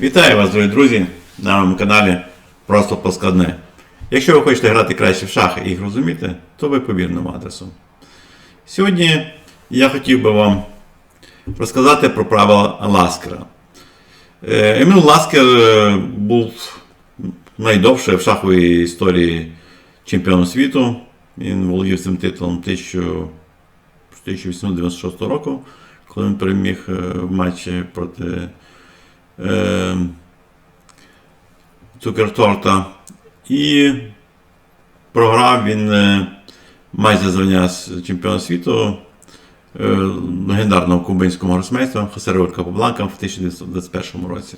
Вітаю вас, дорогі друзі, на моєму каналі Просто Поскладне. Якщо ви хочете грати краще в шахи і їх розуміти, то ви по вірному адресу. Сьогодні я хотів би вам розказати про правила Ласкера. Е, Еміл Ласкер е, був найдовше в шаховій історії чемпіоном світу. Він володів цим титулом 1000 1896 року, коли він переміг е, в матчі проти е, Цукерторта. І програв він е, майже звання з чемпіона світу е, легендарного кубинського гросмейстра Хосеро Капобланка в 1921 році.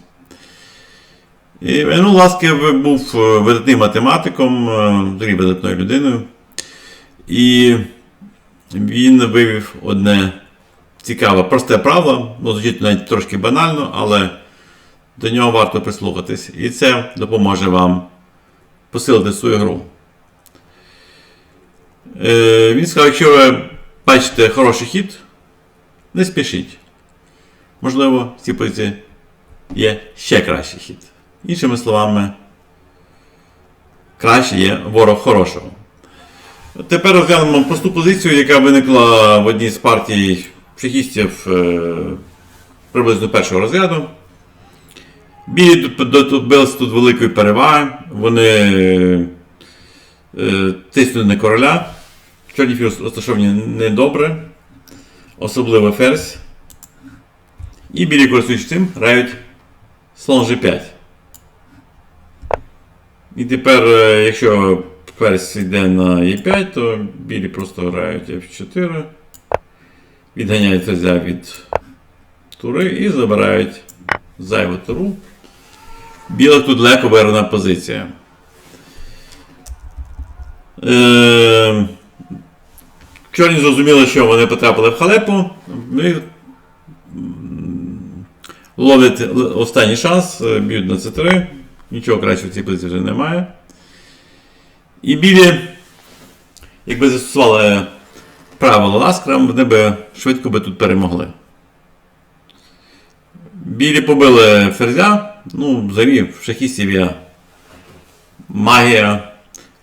І Ену Ласкев був е, видатним математиком, е, взагалі видатною людиною. І він вивів одне цікаве, просте правило, ну, звучить навіть трошки банально, але до нього варто прислухатись. І це допоможе вам посилити свою гру. Е, він сказав, якщо ви бачите хороший хід, не спішіть. Можливо, в цій позиції є ще кращий хід. Іншими словами, краще є ворог хорошого. Тепер розглянемо просту позицію, яка виникла в одній з партій шахістів е, приблизно першого розряду. Білі тут добилися тут великої переваги. Вони е, тиснуть на короля. Чорні фігури розташовані недобре, особливо ферзь. І білі користуючись цим грають слон G5. І тепер, е, якщо ферзь йде на e5, то білі просто грають F4, відганяють ферзя від тури і забирають зайву туру. Біла тут легко виграна позиція. Е, Чорні зрозуміли, що вони потрапили в халепу. І ловлять останній шанс, е, б'ють на c3. Нічого кращого в цій позиції вже немає. І білі, якби застосували правило ласкера, вони би швидко би тут перемогли. Білі побили ферзя. Ну, взагалі, в шахістів є магія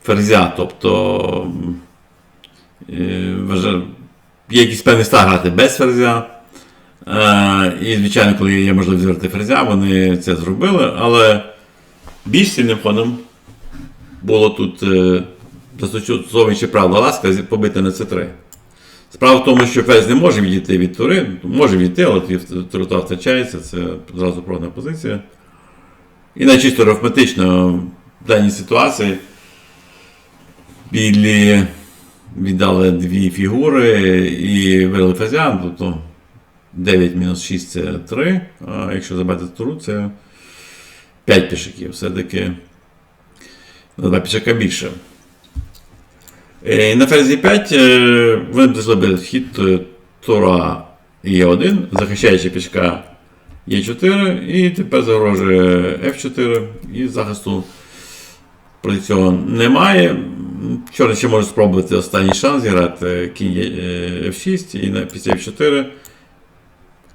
ферзя. Тобто е, є якийсь певний став грати без ферзя. Е, і, звичайно, коли є можливість зіграти ферзя, вони це зробили, але більш сильним ходом було тут, е, застосовуючи правило ласка, побити на c3. Справа в тому, що ферзь не може відійти від тури, може відійти, але тоді втрачається, це одразу програна позиція. І чисто арифметично в даній ситуації білі віддали дві фігури і виграли ферзя, тобто 9 мінус 6 це 3, а якщо забрати туру, це 5 пішаків. Все-таки на 2 пішака більше. Е, На ферзі 5 е, вони зробили хід тура Е1, захищаючи пішка Е4, і тепер загрожує F4, і захисту проти цього немає. Чорний ще може спробувати останній шанс зіграти кінь е, F6 і на після F4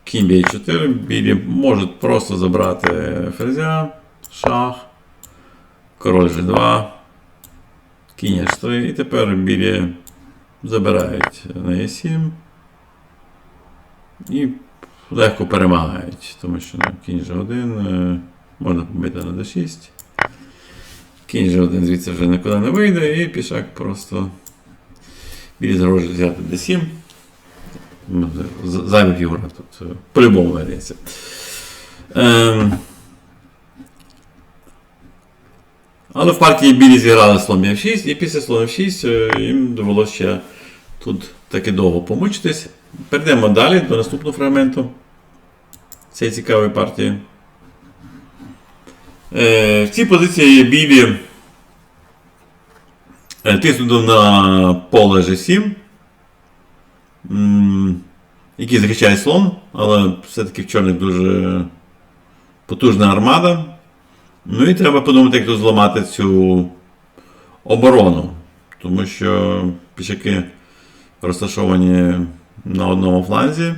кінь B4. Білі можуть просто забрати ферзя, шах, король G2, кінь H3, і тепер білі забирають на E7 і легко перемагають, тому що ну, кінь G1 е, можна побити на D6. Кінь G1 звідси вже нікуди не вийде, і пішак просто білі загрожує взяти D7. Ну, з- Зайва фігура тут е, по-любому ведеться. Ем, але в партії білі зіграли слон F6, і після слон F6 е, їм довелося ще тут таки довго помучитись. Перейдемо далі до наступного фрагменту цієї цікавої партії. Е, в цій позиції є білі е, тиснуть на поле G7, м, який захищає слон, але все-таки в чорних дуже потужна армада. Ну і треба подумати, як тут зламати цю оборону. Тому що пішаки розташовані на одному фланзі,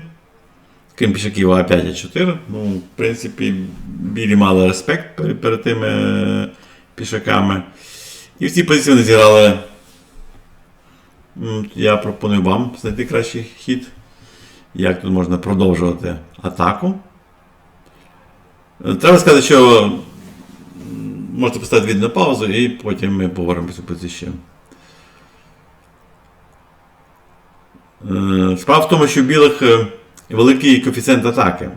крім пішаків А5 А4. Ну, в принципі, білі мали респект перед, перед тими е, пішаками. І в цій позиції вони зіграли. Я пропоную вам знайти кращий хід. Як тут можна продовжувати атаку. Треба сказати, що можете поставити відео на паузу і потім ми поговоримо цю позицію. Справа в тому, що в білих е, великий коефіцієнт атаки.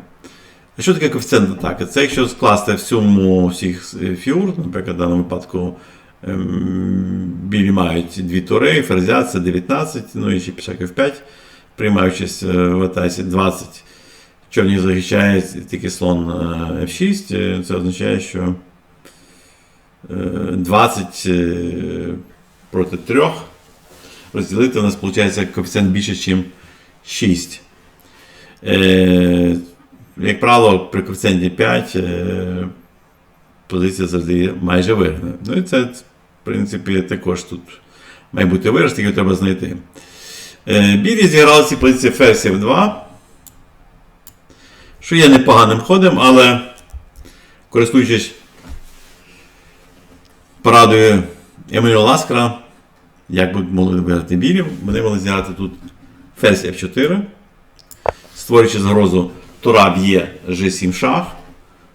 Що таке коефіцієнт атаки? Це якщо скласти в суму всіх е, фігур, наприклад, в даному випадку ем, білі мають дві тури, ферзя це 19, ну і ще пішаків 5, приймаючись е, в атаці 20. Чорні захищають тільки слон е, F6, е, це означає, що е, 20 е, проти 3 розділити у нас виходить коефіцієнт більше, ніж 6. Е, як правило, при коефіцієнті 5 е, позиція завжди майже виграна. Ну і це, в принципі, також тут має бути виграш, тільки треба знайти. Е, білі зіграли ці позиції ферзь F2, що є непоганим ходом, але користуючись порадою Еммануела Ласкара, як би могли виграти білі, вони могли зіграти тут ферзь F4, створюючи загрозу Тура б'є G7 шах,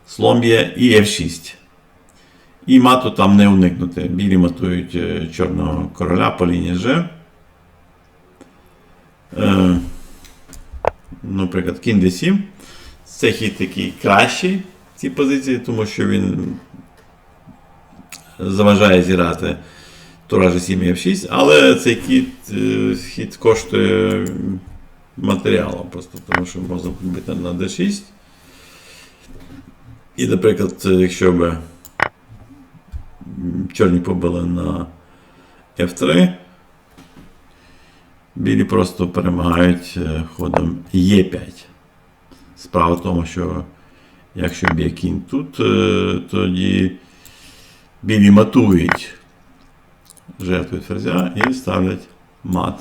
слон б'є і F6. І мату там не уникнути. Білі матують е, чорного короля по лінії G. Е, наприклад, кінь D7. Це хід такий кращий в цій позиції, тому що він заважає зіграти Тура G7 і F6, але цей хід, е, хід коштує матеріалу, просто тому що можна бити на D6. І, наприклад, якщо б чорні побили на F3, білі просто перемагають е, ходом Е5. Справа в тому, що якщо б'є кінь тут, е, тоді білі матують, жертвують ферзя і ставлять мат.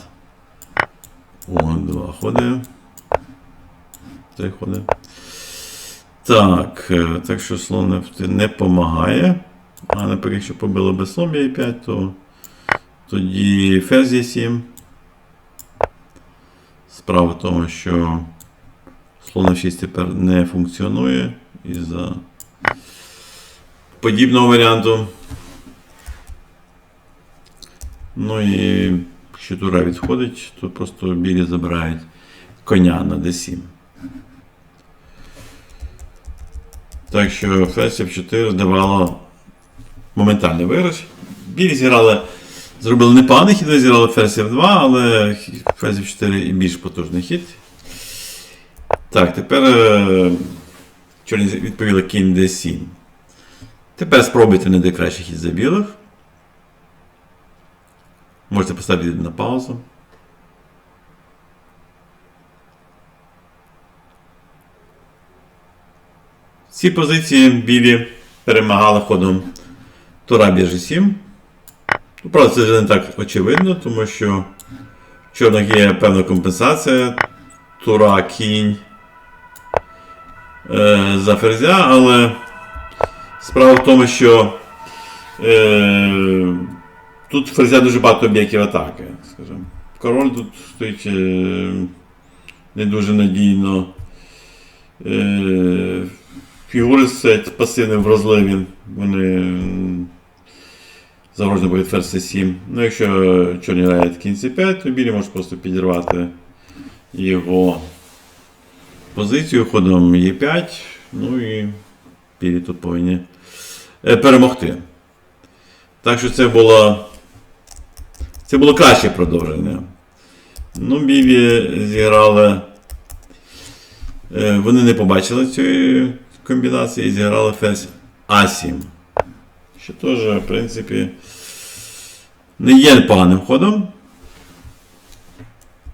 О, два ходи. Три ходи. Так, е, так що слон F3 не допомагає. А наприклад, якщо побили без слон Е5, то тоді ферзь Е7. Справа в тому, що слон F6 тепер не функціонує із-за подібного варіанту. Ну і якщо тура відходить, то просто білі забирають коня на d7. Так що ферзь F4 давало моментальний виграш. Білі зіграли, зробили непоганий хід, зіграли ферзь F2, але ферзь F4 і більш потужний хід. Так, тепер е, чорні відповіли кінь d7. Тепер спробуйте знайти кращий хід за білих. Можете поставити на паузу. Ці позиції білі перемагали ходом Тура біже 7. Ну, Правда, це вже не так очевидно, тому що в чорних є певна компенсація. Тура кінь е, за ферзя, але справа в тому, що е, тут ферзя дуже багато об'єктів атаки. Скажімо. Король тут стоїть е, не дуже надійно. Е, фігури стоять пасивним вразливі. Вони загрожені будуть ферзь C7. Ну, якщо чорні грають кінь C5, то білі можуть просто підірвати його позицію ходом Е5. Ну і білі тут повинні е, перемогти. Так що це було. Це було краще продовження. Ну, білі зіграли. е, Вони не побачили цієї комбінації і зіграли ферзь А7. Що теж, в принципі, не є поганим ходом.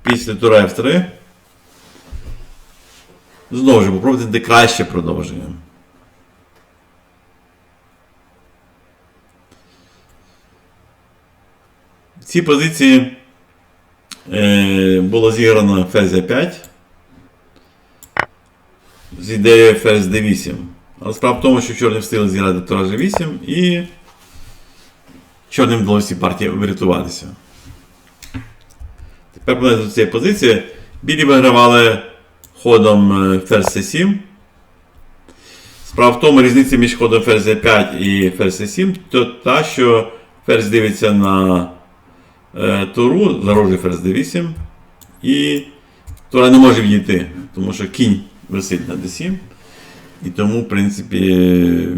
Після тура F3. Знову ж попробуйте краще продовження. В цій позиції е, було зіграно ферзь 5. з ідеєю ферзь d8. Але справа в тому, що чорні встигли зіграти тура g8 і чорним вдалося партії врятуватися. Тепер повернемося до цієї позиції. Білі вигравали ходом е, ферзь c7. Справа в тому, різниця між ходом ферзь c5 і ферзь c7, то та, що ферзь дивиться на туру, загрожує ферзь d8, і тура не може відійти, тому що кінь висить на d7. І тому, в принципі,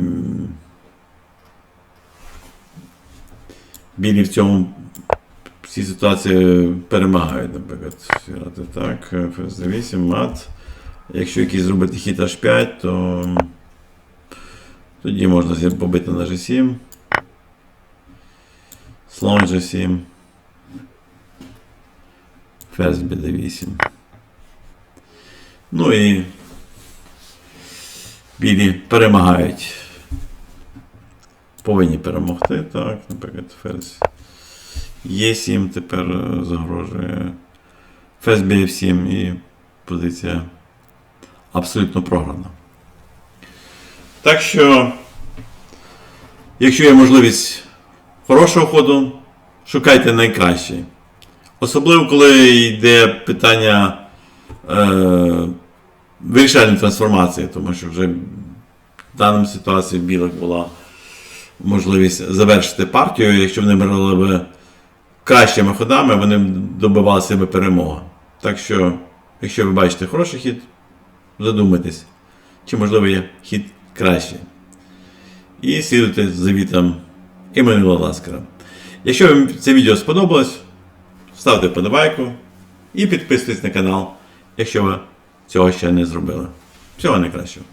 білі в цьому цій ситуації перемагають, наприклад. Грати так, ферзь d8, мат. Якщо якийсь зробити хід h5, то тоді можна побити на g7. Слон g7. Ферзь bd8. Ну і білі перемагають. Повинні перемогти. Так, наприклад, ферзь Е7 тепер е, загрожує. Ферзь bf7 і позиція абсолютно програна. Так що, якщо є можливість хорошого ходу, шукайте найкращий. Особливо, коли йде питання е, вирішальної трансформації, тому що вже в даній ситуації в білих була можливість завершити партію. Якщо вони брали б кращими ходами, вони б добивали себе перемоги. Так що, якщо ви бачите хороший хід, задумайтесь, чи можливо є хід кращий. І слідуйте за завітам Еммануела Ласкара. Якщо вам це відео сподобалось, ставте вподобайку і підписуйтесь на канал, якщо ви цього ще не зробили. Всього найкращого.